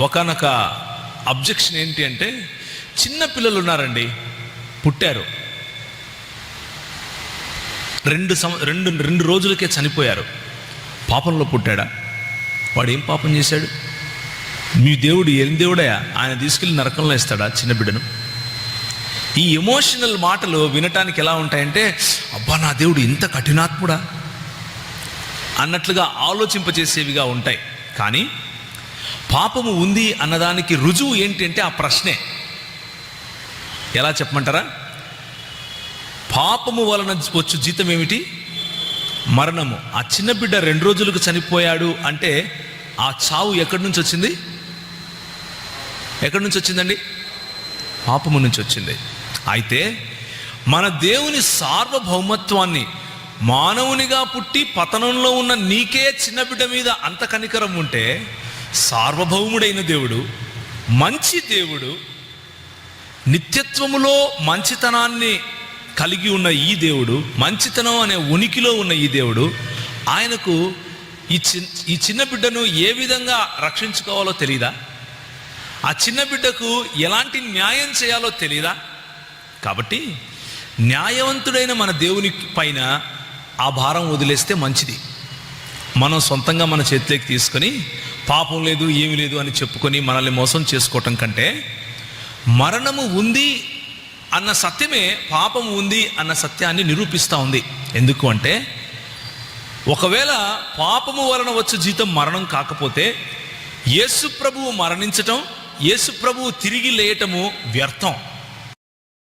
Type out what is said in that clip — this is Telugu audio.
ఒకనొక అబ్జెక్షన్ ఏంటి అంటే చిన్న పిల్లలు ఉన్నారండి పుట్టారు. రెండు సం రెండు రెండు రోజులకే చనిపోయారు. పాపంలో పుట్టాడా? వాడు ఏం పాపం చేశాడు? మీ దేవుడు ఏం దేవుడయా ఆయన తీసుకెళ్ళి నరకంలో ఇస్తాడా చిన్న బిడ్డను? ఈ ఎమోషనల్ మాటలు వినటానికి ఎలా ఉంటాయంటే అబ్బా నా దేవుడు ఇంత కఠినాత్ముడా? అన్నట్లుగా ఆలోచింపచేసేవిగా ఉంటాయి. కానీ పాపము ఉంది అన్నదానికి రుజువు ఏంటంటే ఆ ప్రశ్నే. ఎలా చెప్పమంటారా? పాపము వలన వచ్చు జీతం ఏమిటి? మరణము. ఆ చిన్న బిడ్డ రెండు రోజులకు చనిపోయాడు అంటే ఆ చావు ఎక్కడి నుంచి వచ్చింది? ఎక్కడి నుంచి వచ్చిందండి? పాపము నుంచి వచ్చింది. అయితే మన దేవుని సార్వభౌమత్వాన్ని మానవునిగా పుట్టి పతనంలో ఉన్న నీకే చిన్న బిడ్డ మీద అంత కనికరం ఉంటే సార్వభౌముడైన దేవుడు మంచి దేవుడు నిత్యత్వములో మంచితనాన్ని కలిగి ఉన్న ఈ దేవుడు మంచితనం అనే ఉనికిలో ఉన్న ఈ దేవుడు ఆయనకు ఈ చిన్ ఈ చిన్న బిడ్డను ఏ విధంగా రక్షించుకోవాలో తెలియదా ఆ చిన్న బిడ్డకు ఎలాంటి న్యాయం చేయాలో తెలియదా కాబట్టి న్యాయవంతుడైన మన దేవుని పైన ఆ భారం వదిలేస్తే మంచిది. మనం సొంతంగా మన చేతిలోకి తీసుకొని పాపం లేదు ఏమీ లేదు అని చెప్పుకొని మనల్ని మోసం చేసుకోవటం కంటే మరణము ఉంది అన్న సత్యమే పాపం ఉంది అన్న సత్యాన్ని నిరూపిస్తూ ఉంది. ఎందుకు అంటే ఒకవేళ పాపము వలన వచ్చు జీతం మరణం కాకపోతే యేసు ప్రభువు మరణించటం యేసు ప్రభువు తిరిగి లేయటము వ్యర్థం.